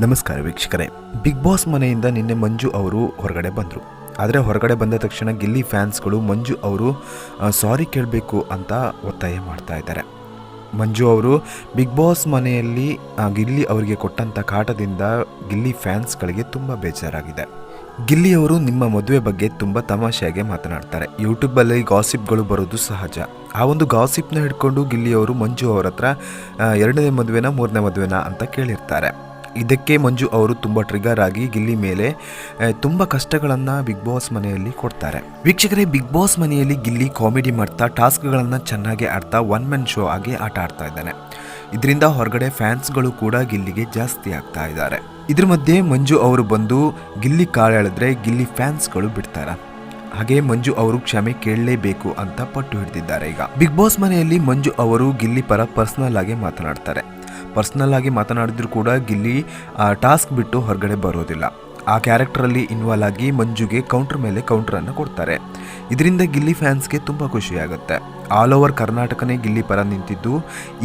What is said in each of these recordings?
ನಮಸ್ಕಾರ ವೀಕ್ಷಕರೇ. Big boss ಮನೆಯಿಂದ ನಿನ್ನೆ ಮಂಜು ಅವರು ಹೊರಗಡೆ ಬಂದರು. ಆದರೆ ಹೊರಗಡೆ ಬಂದ ತಕ್ಷಣ ಗಿಲ್ಲಿ ಫ್ಯಾನ್ಸ್ಗಳು ಮಂಜು ಅವರು ಸಾರಿ ಕೇಳಬೇಕು ಅಂತ ಒತ್ತಾಯ ಮಾಡ್ತಾ ಇದ್ದಾರೆ. ಮಂಜು ಅವರು ಬಿಗ್ ಬಾಸ್ ಮನೆಯಲ್ಲಿ ಗಿಲ್ಲಿ ಅವರಿಗೆ ಕೊಟ್ಟಂಥ ಕಾಟದಿಂದ ಗಿಲ್ಲಿ ಫ್ಯಾನ್ಸ್ಗಳಿಗೆ ತುಂಬ ಬೇಜಾರಾಗಿದೆ. ಗಿಲ್ಲಿ ಅವರು ನಿಮ್ಮ ಮದುವೆ ಬಗ್ಗೆ ತುಂಬ ತಮಾಷೆಯಾಗಿ ಮಾತನಾಡ್ತಾರೆ. ಯೂಟ್ಯೂಬಲ್ಲಿ ಗಾಸಿಪ್ಗಳು ಬರೋದು ಸಹಜ. ಆ ಒಂದು ಗಾಸಿಪ್ನ ಹಿಡ್ಕೊಂಡು ಗಿಲ್ಲಿ ಅವರು ಮಂಜು ಅವರ ಹತ್ರ ಎರಡನೇ ಮದುವೆನ, ಮೂರನೇ ಮದುವೆನ? ಅಂತ ಕೇಳಿರ್ತಾರೆ. ಇದಕ್ಕೆ ಮಂಜು ಅವರು ತುಂಬ ಟ್ರಿಗರ್ ಆಗಿ ಗಿಲ್ಲಿ ಮೇಲೆ ತುಂಬ ಕಷ್ಟಗಳನ್ನು ಬಿಗ್ ಬಾಸ್ ಮನೆಯಲ್ಲಿ ಕೊಡ್ತಾರೆ. ವೀಕ್ಷಕರೇ ಬಿಗ್ ಬಾಸ್ ಮನೆಯಲ್ಲಿ ಗಿಲ್ಲಿ ಕಾಮಿಡಿ ಮಾಡ್ತಾ, ಟಾಸ್ಕ್ಗಳನ್ನು ಚೆನ್ನಾಗಿ ಆಡ್ತಾ ಒನ್ ಮ್ಯಾನ್ ಶೋ ಆಗಿ ಆಟ ಆಡ್ತಾ ಇದ್ದಾನೆ. ಇದರಿಂದ ಹೊರಗಡೆ ಫ್ಯಾನ್ಸ್ಗಳು ಕೂಡ ಗಿಲ್ಲಿಗೆ ಜಾಸ್ತಿ ಆಗ್ತಾ ಇದ್ದಾರೆ. ಇದ್ರ ಮಧ್ಯೆ ಮಂಜು ಅವರು ಬಂದು ಗಿಲ್ಲಿ ಕಾಳು ಎಳೆದ್ರೆ ಗಿಲ್ಲಿ ಫ್ಯಾನ್ಸ್ಗಳು ಬಿಡ್ತಾರ. ಹಾಗೆ ಮಂಜು ಅವರು ಕ್ಷಮೆ ಕೇಳಲೇಬೇಕು ಅಂತ ಪಟ್ಟು ಹಿಡಿದಿದ್ದಾರೆ ಈಗ. ಬಿಗ್ ಬಾಸ್ ಮನೆಯಲ್ಲಿ ಮಂಜು ಅವರು ಗಿಲ್ಲಿ ಪರ ಪರ್ಸನಲ್ ಆಗಿ ಮಾತನಾಡ್ತಾರೆ. ಪರ್ಸನಲ್ ಆಗಿ ಮಾತನಾಡಿದ್ರು ಕೂಡ ಗಿಲ್ಲಿ ಟಾಸ್ಕ್ ಬಿಟ್ಟು ಹೊರಗಡೆ ಬರೋದಿಲ್ಲ. ಆ ಕ್ಯಾರೆಕ್ಟರಲ್ಲಿ ಇನ್ವಾಲ್ವ್ ಆಗಿ ಮಂಜುಗೆ ಕೌಂಟರ್ ಮೇಲೆ ಕೌಂಟರನ್ನು ಕೊಡ್ತಾರೆ. ಇದರಿಂದ ಗಿಲ್ಲಿ ಫ್ಯಾನ್ಸ್ಗೆ ತುಂಬ ಖುಷಿಯಾಗುತ್ತೆ. ಆಲ್ ಓವರ್ ಕರ್ನಾಟಕನೇ ಗಿಲ್ಲಿ ಪರ ನಿಂತಿದ್ದು,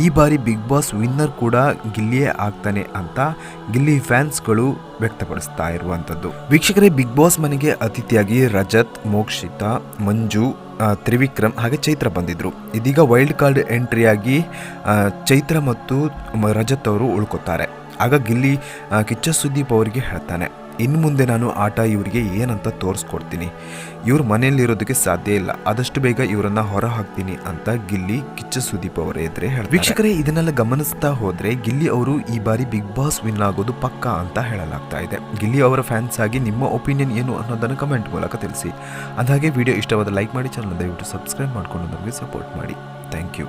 ಈ ಬಾರಿ ಬಿಗ್ ಬಾಸ್ ವಿನ್ನರ್ ಕೂಡ ಗಿಲ್ಲಿಯೇ ಆಗ್ತಾನೆ ಅಂತ ಗಿಲ್ಲಿ ಫ್ಯಾನ್ಸ್ಗಳು ವ್ಯಕ್ತಪಡಿಸ್ತಾ ಇರುವಂಥದ್ದು. ವೀಕ್ಷಕರೇ ಬಿಗ್ ಬಾಸ್ ಮನೆಗೆ ಅತಿಥಿಯಾಗಿ ರಜತ್, ಮೋಕ್ಷಿತಾ, ಮಂಜು ತ್ರಿವಿಕ್ರಮ್ ಹಾಗೆ ಚೈತ್ರ ಬಂದಿದ್ರು. ಇದೀಗ ವೈಲ್ಡ್ ಕಾರ್ಡ್ ಎಂಟ್ರಿಯಾಗಿ ಚೈತ್ರ ಮತ್ತು ರಜತ್ ಅವರು ಉಳ್ಕೊತಾರೆ. ಆಗ ಗಿಲ್ಲಿ ಕಿಚ್ಚ ಸುದೀಪ್ ಅವರಿಗೆ ಹೇಳ್ತಾನೆ. ಇನ್ನು ಮುಂದೆ ನಾನು ಆಟ ಇವರಿಗೆ ಏನಂತ ತೋರಿಸ್ಕೊಡ್ತೀನಿ. ಇವ್ರು ಮನೆಯಲ್ಲಿರೋದಕ್ಕೆ ಸಾಧ್ಯ ಇಲ್ಲ. ಆದಷ್ಟು ಬೇಗ ಇವರನ್ನ ಹೊರ ಹಾಕ್ತೀನಿ ಅಂತ ಗಿಲ್ಲಿ ಕಿಚ್ಚ ಸುದೀಪ್ ಅವರ ಎದುರೇ ವೀಕ್ಷಕರೇ, ಇದನ್ನೆಲ್ಲ ಗಮನಿಸ್ತಾ ಹೋದ್ರೆ ಗಿಲ್ಲಿ ಅವರು ಈ ಬಾರಿ ಬಿಗ್ ಬಾಸ್ ವಿನ್ ಆಗೋದು ಪಕ್ಕಾ ಅಂತ ಹೇಳಲಾಗ್ತಾ ಇದೆ. ಗಿಲ್ಲಿ ಅವರ ಫ್ಯಾನ್ಸ್ ಆಗಿ ನಿಮ್ಮ ಒಪಿನಿಯನ್ ಏನು ಅನ್ನೋದನ್ನು ಕಮೆಂಟ್ ಮೂಲಕ ತಿಳಿಸಿ. ಅಂದಾಗೆ ವಿಡಿಯೋ ಇಷ್ಟವಾದ ಲೈಕ್ ಮಾಡಿ ಚಾನಲ್ ದಯವಿಟ್ಟು ಸಬ್ಸ್ಕ್ರೈಬ್ ಮಾಡಿಕೊಂಡು ನಮಗೆ ಸಪೋರ್ಟ್ ಮಾಡಿ. Thank you.